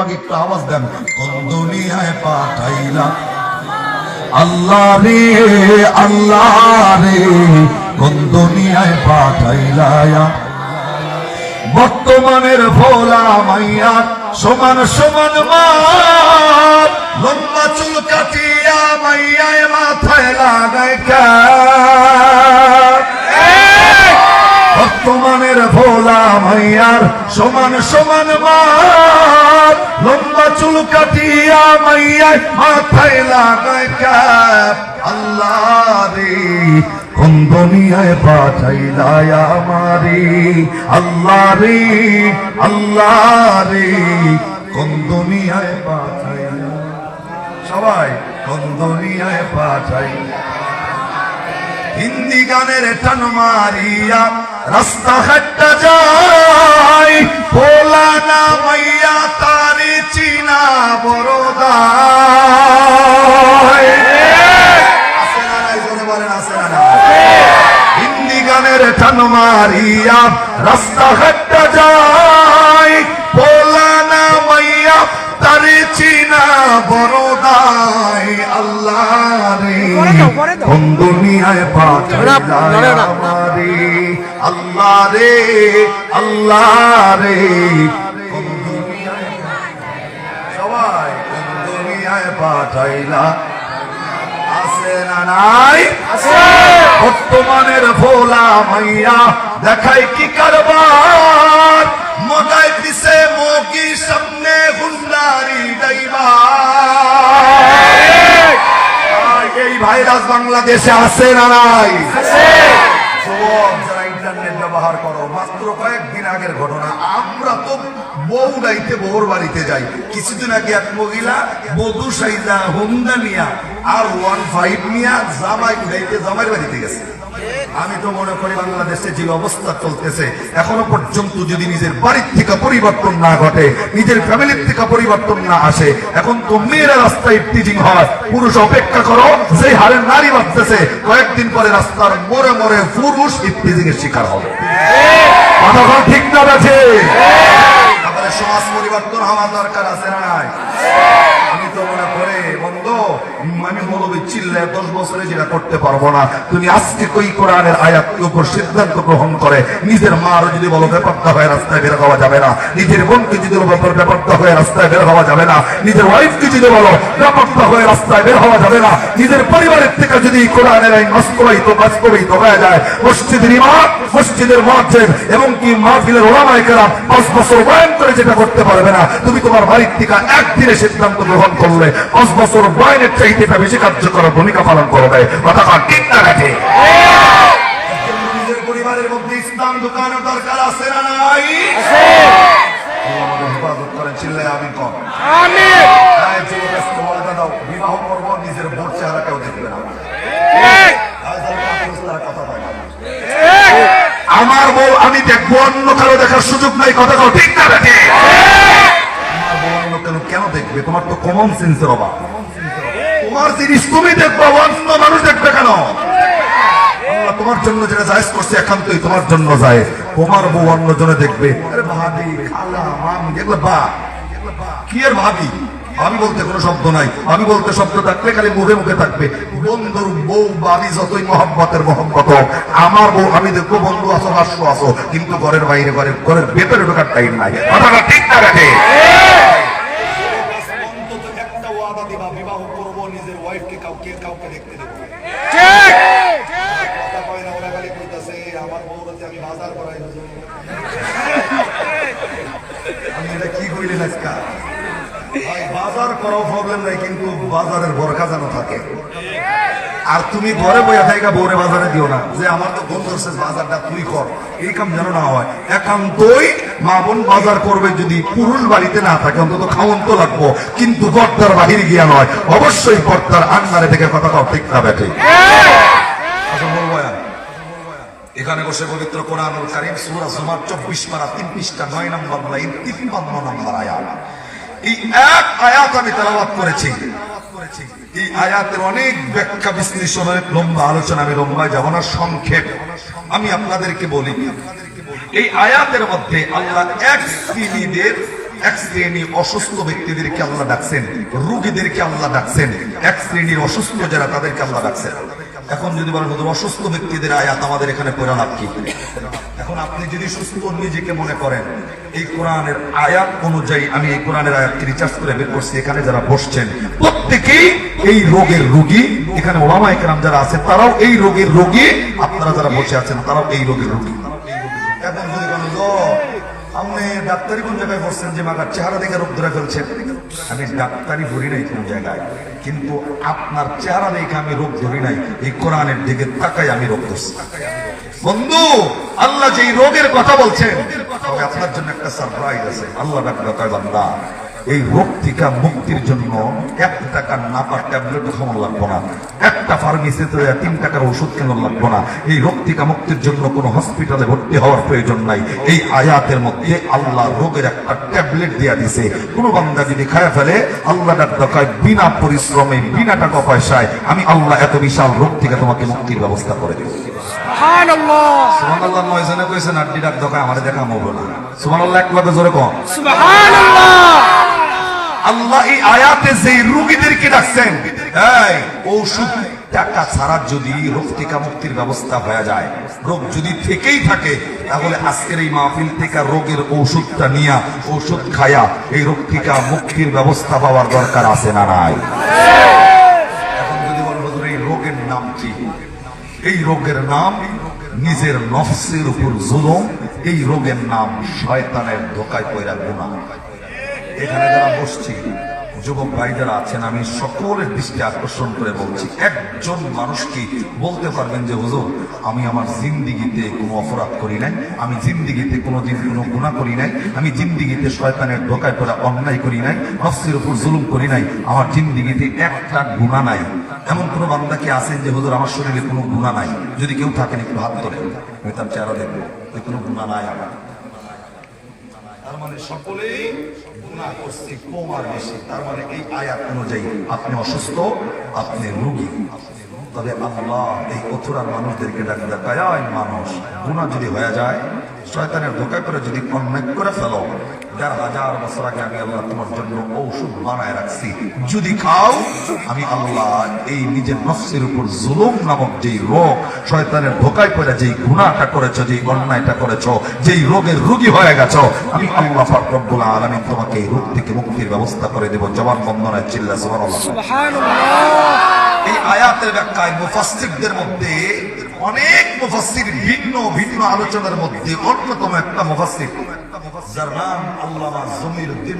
লাগে একটু আওয়াজ দেন। কোন দুনিয়ায় পাঠাইলা। আল্লাহ রে আল্লাহ রে, কোন দুনিয়ায় পাঠাইলা বর্তমানের ভোলা মাইয়া, সমান সমান মার লম্বা চুল কাটিয়া মাইয়ায় মাথায় লাগায় বর্তমানের ভোলা মাইয়ার সমান সমান চুল দুনিয়ায় আল্লাহ রে আল্লাহ রে কোন দুনিয়ায় সবাই, কোন দুনিয়ায় হিন্দি গানের টান মারিয়া রাস্তা হাট্টা যায়। পোলা না মাইয়া তারে চিনা বড়দায় আল্লাহ রে। কোন দুনিয়ায় পাঠাইলা আমারে। আল্লাহ রে আল্লাহ রে। কোন দুনিয়ায় সবাই কোন দুনিয়ায় পাঠাইলা। আছে না নাই? বর্তমানের ভোলা মাইয়া দেখাই কি কারবার? মজাই পিছে মকি সামনে হুন্ডারি ভাইরাস বাংলাদেশে আছে না নাই? আছে। যারা ইন্টারনেট ব্যবহার করো মাত্র কয়েকদিন আগের ঘটনা। আমরা তো বউ ডাইতে বউর বাড়িতে যাই। কিছুদিন আগে এক মহিলা বধু সাইজা নিয়া আর ওয়ান ফাইভ নিয়া জামাই জামাইয়ের বাড়িতে গেছে। আমি তো মনে করি বাংলাদেশে যে অবস্থা চলতেছে, এখনও পর্যন্ত যদি নিজের বাড়ির থেকে পরিবর্তন না ঘটে, নিজের ফ্যামিলির থেকে পরিবর্তন না আসে, এখন তো মেয়েরা রাস্তায় টিচিং হয়। পুরুষ, অপেক্ষা করো সেই হারে নারী বাঁচতেছে, কয়েকদিন পরে রাস্তার মোড়ে মোড়ে পুরুষ ইফতিজিং এর শিকার হবে। কথাটা ঠিক না আছে সমাজ পরিবর্তন হওয়া দরকার আছে না আমি তো মনে করে, বন্ধু আমি মৌলবী চিল্লে দশ বছরে যেটা করতে পারব না। তুমি আজকে কই কোরআনের আয়াত উপর সিদ্ধান্ত গ্রহণ করে, নিজের মার যদি বলো ব্যাপারটা হয়ে রাস্তায় বের হওয়া যাবে না, নিজের বোনকে যদি বলো ব্যাপারটা হয়ে রাস্তায় বের হওয়া যাবে না, নিজের ওয়াইফকে যদি বলো ব্যাপারটা হয়ে রাস্তায় বের হওয়া যাবে না, নিজের পরিবারের থেকে যদি কোরআনের আইন বাস্তবায়িত বাস্তবায়িত হয়ে যায়, মসজিদের ইমাম, মসজিদের মসজিদ এবং কি মাহফিলের ওলামায়ে কেরাম পাঁচ বছর বয়ান করে যেটা করতে পারবে না, তুমি তোমার বাড়ির থেকে একদিনে সিদ্ধান্ত গ্রহণ করলে, পাঁচ বছর বয়ানের চাইতে বেশি কার্যকর ভূমিকা পালন করবে কথা কন ঠিক না পরিবারের মধ্যে ইসলাম ঢুকানোর দরকার আছে না নাই? হেফাজত করেন চিল্লায় আমি কম বিবাহ করব নিজের চেহারা কেউ দেখবে না। কথা। আমার বউ আমি দেখব অন্য কারও দেখার সুযোগ নাই কথা কও ঠিক না বেটে তোমার বউ অন্য কেন কেন দেখবে? তোমার তো কমন সেন্সের অভাব। তোমার জন্য যেটা করছে তোমার জন্য যায়। তোমার বউ অন্য জনে দেখবে কি আর ভাবি? আমি বলতে কোনো শব্দ নাই। আমি বলতে শব্দ থাকলে খালি মুখে মুখে থাকবে। বন্ধুর বউ বাবি যতই মহব্বতের মহব্বত আমার বউ, আমি দেখব বন্ধু আসো হাস্য আসো কিন্তু ঘরের বাইরে, ঘরের ঘরের ভেতরে ঢোকার টাইম নাই। কথাটা ঠিক না রাখে অন্তত একটা ওয়াদা দিবা বিবাহ করব নিজের ওয়াইফকে কাউকে দেখতে দেবো। কথা কয় না ওরা খালি কইতাছে আমার বউরাতে আমি বাজার করাই আমি এটা কি কইলেন আজকা? বাজার করাও প্রবলেম নাই কিন্তু বাজারের বরখা যেন থাকে। আর তুমি ঘরে বইয়া থাকা বউরে বাজারে দিও না। যে আমার তো বন্ধু বাজারটা তুই কর। এই কাম যেন না হয়। একান্তই মা বোন বাজার করবে যদি পুরুষ বাড়িতে না থাকে, অন্তত খাওয়ন তো লাগবো। কিন্তু পর্দার বাহিরে গিয়া নয়, অবশ্যই পর্দার আন্নারে থেকে কথা কও, ঠিক না আর। এখানে বসে পবিত্র কোরআনুল কারীম, সূরা জুমার 24 পারা 3 পৃষ্ঠা 9 নম্বর 53 নম্বর আয়াত। এই এক আয়াত আমি তেলাওয়াত করেছি। এই আয়াতের অনেক ব্যাখ্যা, বিশ্লেষণ, অনেক লম্বা আলোচনা আমি লম্বায় যাব না, সংক্ষেপ। আমি আপনাদেরকে বলি এই আয়াতের মধ্যে আল্লাহ এক শ্রেণীদের এক শ্রেণি অসুস্থ ব্যক্তিদেরকে আল্লাহ ডাকছেন, রোগীদেরকে আল্লাহ ডাকছেন, এক শ্রেণির অসুস্থ যারা তাদেরকে আল্লাহ ডাকছেন। এখন যদি বলেন অসুস্থ ব্যক্তিদের আয়াত আমাদের এখানে পড়া লাভ কি? এখন আপনি যদি সুস্থ নিজেকে মনে করেন, এই কোরআনের আয়াত অনুযায়ী আমি এই কোরআনের আয়াতকে রিচার্জ করে বের করছি, এখানে যারা বসছেন, প্রত্যেকেই এই রোগের রোগী। এখানে ওলামা একরাম যারা আছেন তারাও এই রোগের রোগী। আপনারা যারা বসে আছেন, তারাও এই রোগের রোগী। আপনি ডাক্তারি কোন জায়গায় বসছেন যে চেহারা দেখে রোগ ধরে ফেলছেন? আমি ডাক্তারি নাই কোন জায়গায়, কিন্তু আপনার চেহারা দেখে আমি রোগ ধরি নাই। এই কোরআনের দিকে তাকাই আমি রোগ ধরছি। বন্ধু, আল্লাহ যে রোগের কথা বলছেন আপনার জন্য একটা সারপ্রাইজ আছে। আল্লাহ ডাক্তার এই রোগ থেকে মুক্তির জন্য এক টাকার নাপার ট্যাবলেট খাওয়ানো লাগবো না। একটা ফার্মেসিতে তিন টাকার ওষুধ কেন লাগবো না। এই রোগ থেকে মুক্তির জন্য কোনো হসপিটালে ভর্তি হওয়ার প্রয়োজন নাই। এই আয়াতের মধ্যে আল্লাহ রোগের একটা ট্যাবলেট দিয়া দিছে। কোনো বান্দা যদি খায় ফেলে আল্লাহ ডাক্তার বিনা পরিশ্রমে বিনা টাকা পয়সায় আমি আল্লাহ এত বিশাল রোগ থেকে তোমাকে মুক্তির ব্যবস্থা করে দেবো। সুবহানাল্লাহ। সুবহানাল্লাহ নয় জনে কইছেন আড্ডি ডাক দোকান আমারে দেখা মরবো না। সুবহানাল্লাহ এক লগে জোরে কম সুবহানাল্লাহ। আল্লাহ এই আয়াতে যে রোগীদেরকে ডাকছেন ঔষধ টাকা ছাড়া যদি রোগ থেকে মুক্তির ব্যবস্থা হয়ে যায়, রোগ যদি থেকেই থাকে, তাহলে আজকের এই মাহফিল থেকে রোগের ঔষধটা নিয়া, ঔষধ খায়া এই রোগ থেকে মুক্তির ব্যবস্থা পাওয়ার দরকার আছে না নাই? এখন যদি বলো এই রোগের নাম কি? এই রোগের নাম নিজের নফসের উপর জুলুম, এই রোগের নাম শয়তানের ধোকায় পয়রা গুণা এখানে যারা বসছি, যুবক ভাই যারা আছেন, আমি সকলের দৃষ্টি আকর্ষণ করে বলছি, একজন মানুষ কি বলতে পারবেন যে, হুজুর, আমি আমার জিন্দিগিতে কোনো অপরাধ করি নাই, আমি জিন্দিগিতে কোনো দিন কোনো গুণা করি নাই, আমি জিন্দিগিতে শয়তানের ধোকায় পড়া অন্যায় করি নাই, নফসের উপর জুলুম করি নাই, আমার জিন্দিগিতে একটা গুণা নাই। এমন কোনো বান্দা কি আছেন যে, হুজুর, আমার শরীরে কোনো গুণা নাই? যদি কেউ থাকেন, একটু হাত তোলেন। আমি তার চেহারা দেখব যে কোনো গুণা নাই আমার। তার মানে সকলেই গুণা করছি কম বেশি তার মানে এই আয়াত অনুযায়ী আপনি অসুস্থ, আপনি রোগী। তবে আল্লাহ এই অথুরার মানুষদেরকে ডাক দেখায় মানুষ গুণা যদি হয়ে যায় শয়তানের ধোকায় করে যদি অন্যায় করে ফেলো দেড় হাজার বছর আগে আমি আল্লাহ তোমার জন্য ঔষধ বানায় রাখছি। যদি খাও আমি আল্লাহ এই নিজের নফসের উপর জুলুম নামক যেই রোগ শয়তানের ধোকায় পড়ে যেই গুণাটা করেছ যেই অন্যায়টা করেছ যেই রোগের রোগী হয়ে গেছো আমি আল্লাহ পাক রব্বুল তোমাকে এই রোগ থেকে মুক্তির ব্যবস্থা করে দেব। জবান বন্দনায় চিল্লা সুবহানাল্লাহ। সুবহানাল্লাহ। এই আয়াতের ব্যাখ্যায় মুফাসসিরদের মধ্যে অনেক মুফাসির ভিন্ন ভিন্ন আলোচনার মধ্যে অন্যতম একটা মুফাসির যার নাম আল্লামা জমির উদ্দিন